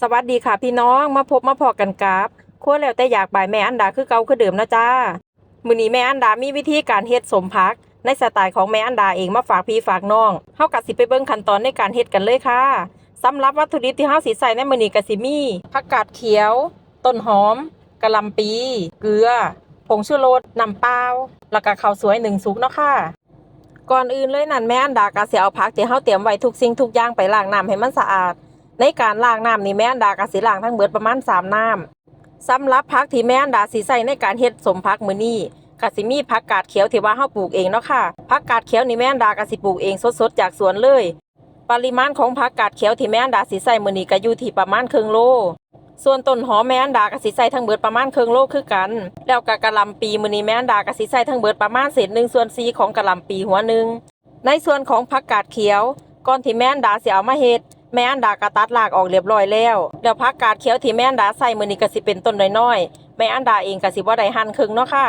สวัสดีค่ะพี่น้องมาพบมาพอกันกับครัวแล้วแต่อยากบ่ายแม่อันดาคือเก่าคือเดิมนะจ้ามื้อนี้แม่อันดามีวิธีการเฮ็ดสมพัก ในสไตล์ของแม่อันดาเองมาฝากพี่ฝากน้องเฮาก็สิไปเบิ่งขั้นตอนในการเฮ็ดกันเลยค่ะสำหรับวัตถุดิบที่เฮาสิใส่ในมื้อนี้ก็สิมีผักกาดเขียว ต้นหอมกะหล่ำปี เกลือ ผงชูรสน้ำเปล่าแล้วก็ข้าวสวยหนึ่งสุกเนาะค่ะก่อนอื่นเลยนั่นแม่อันดาก็สิเอาผักที่เฮาเตรียมไว้ทุกสิ่งทุกอย่างไปล้างน้ำให้มันสะอาด ในการล้างน้ำนี่แม่นดาก็สิล้างทั้งเบิดประมาณ3น้ำสำหรับผักที่แม่นดาสิใส่ในการเฮ็ดสมผักมือนี้ก็สิมีผักกาดเขียวที่ว่าเฮาปลูกเองเนาะค่ะผักกาดเขียวนี่แม่นดาก็สิปลูกเองสดๆจากสวนเลย ปริมาณของผักกาดเขียวที่แม่นดาสิใส่มื้อนี้ก็อยู่ที่ประมาณครึ่งโล ส่วนต้นหอมแม่นดาก็สิใส่ทั้งเบิดประมาณครึ่งโลคือกัน แล้วก็กะหล่ำปีมื้อนี้แม่นดาก็สิใส่ทั้งเบิดประมาณเศษ1ส่วน4ของกะหล่ำปีหัวหนึ่งในส่วนของผักกาดเขียวก่อนที่แม่นดาสิเอามาเฮ็ด แม่อันดาก็ตัดรากออกเรียบร้อยแล้วแล้วผักกาดเขียวที่แม่อันดาใส่มื้อนี้ก็สิเป็นต้นน้อยๆแม่อันดาเองก็สิบ่ได้หั่นครึ่งเนาะค่ะ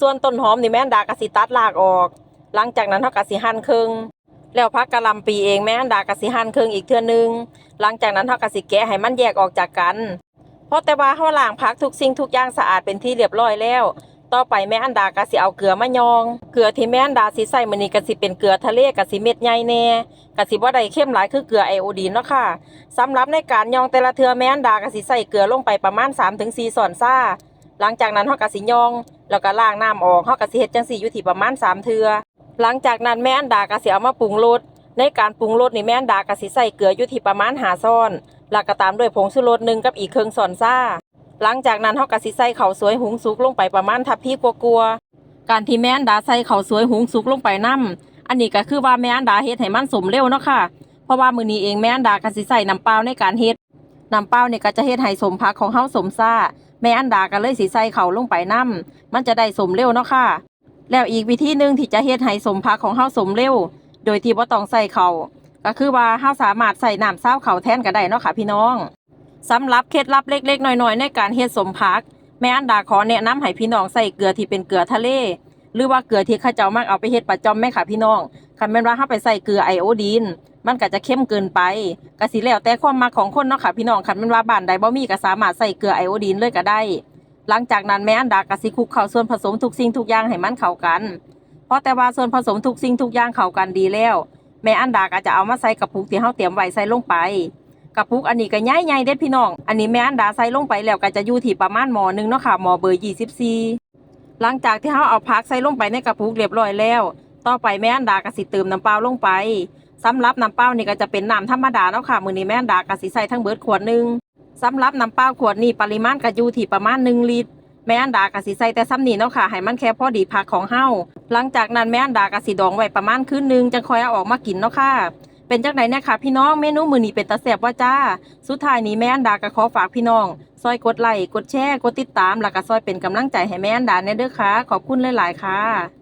ส่วนต้นหอมนี่แม่อันดาก็สิตัดรากออก หลังจากนั้นเฮาก็สิหั่นครึ่งแล้วผักกะลำปีเองแม่อันดาก็สิหั่นครึ่งอีกเทื่อนึง หลังจากนั้นเฮาก็สิแกะให้มันแยกออกจากกัน เพราะแต่ว่าเฮาล้างผักทุกสิ่งทุกอย่างสะอาดเป็นที่เรียบร้อยแล้ว ต่อไปแม่อันดาก็สิเอาเกลือมายอง เกลือที่แม่อันดาสิใส่มื้อนี้ก็สิเป็นเกลือทะเลก็สิเม็ดใหญ่แน่ก็สิบ่ได้เข้มหลายคือเกลือไอโอดีนเนาะค่ะสำหรับในการยองแต่ละเทือแม่อันดาก็สิใส่เกลือลงไปประมาณ3-4ช้อนซ่าหลังจากนั้นเฮาก็สิยอง แล้วก็ล้างน้ำออกเฮาก็สิเฮ็ดจังซี่อยู่ที่ประมาณ3เทือหลังจากนั้นแม่อันดาก็สิเอามาปรุงรสในการปรุงรสนี่แม่อันดาก็สิใส่เกลืออยู่ที่ประมาณ5ช้อนแล้วก็ตามด้วยผงชูรสหนึ่งกับอีกครึ่งช้อนซ่า หลังจากนั้นเฮาก็สิใส่ข้าวสวยหุงสุกลงไปประมาณทัพพีกลัวๆการที่แม่อันดาใส่ข้าวสวยหุงสุกลงไปนํอันนี้ก็คือว่าแม่อันดาเฮ็ดให้มันสมเร็วเนาะค่ะ เพราะว่ามื้อนี้เองแม่อันดาก็สิใส่น้ำเปล่าในการเฮ็ดน้ำเปล่าเนี่ยก็จะเฮ็ดให้สมผักของเฮาสมซ่า แม่อันดาก็เลยสิใส่ข้าวลงไปนํมันจะได้สมเร็วเนาะค่ะ แล้วอีกวิธีหนึงที่จะเฮ็ดให้สมผักของเฮาสมเร็ว โดยที่บ่ต้องใส่ข้าวก็คือว่าเฮาสามารถใส่น้ำซาวข้าวแทนก็ได้เนาะค่ะพี่น้อง สำหรับเคล็ดลับเล็กๆน้อยๆ ในการเฮ็ดสมผัก แม่อันดาขอแนะนำให้พี่น้องใส่เกลือที่เป็นเกลือทะเล หรือว่าเกลือที่เขาเจ้ามักเอาไปเฮ็ดประจอมแม่ค่ะพี่น้องคันแม่นว่าเฮาไปใส่เกลือไอโอดีน มันก็จะเข้มเกินไปก็สิแล้วแต่ความมักของคนเนาะค่ะพี่น้องคันแม่นว่าบ้านใดบ่มีก็สามารถใส่เกลือไอโอดีนเลยก็ได้ หลังจากนั้นแม่อันดาก็สิคลุกเข้าส่วนผสมทุกสิ่งทุกอย่างให้มันเข้ากัน เพราะแต่ว่าส่วนผสมทุกสิ่งทุกอย่างเข้ากันดีแล้ว แม่อันดาก็จะเอามาใส่กระปุกที่เฮาเตรียมไว้ใส่ลงไป กระปุกอันนี้ก็ใหญ่ๆเด้พี่น้อง อันนี้แม่อันดาใส่ลงไปแล้วก็จะอยู่ที่ประมาณหมอหนึงเนาะค่ะหม้อเบอร์24หลังจากที่เฮาเอาผักใส่ลงไปในกระปุกเรียบร้อยแล้ว ต่อไปแม่อันดาก็สิเติมน้ำเปล่าลงไปสำหรับน้ำเปล่านี่ก็จะเป็นน้ำธรรมดาเนาะค่ะ มือนี้แม่อันดาก็สิใส่ทั้งเบิดขวดหนึงสำหรับน้ำเปล่าขวดนี้ปริมาณก็อยู่ที่ประมาณ1ลิตรแม่อันดาก็สิใส่แต่ซ้ำนี้เนาะค่ะให้มันแค่พอดีผักของเฮาหลังจากนั้นแม่อันดาก็สิดองไว้ประมาณคืนหนึงจังค่อยเอาออกมากินเนาะค่ะ เป็นจังไดเนี่ยค่ะพี่น้องเมนูมือนี้เป็นตาแสบว่าจ้า สุดท้ายนี้แม่อันดากระขอฝากพี่น้อง ซอยกดไลค์กดแชร์กดติดตามแล้วก็ซอยเป็นกำลังใจให้แม่อันดาใน่เด้อค่ะ ขอบคุณหลายๆค่ะ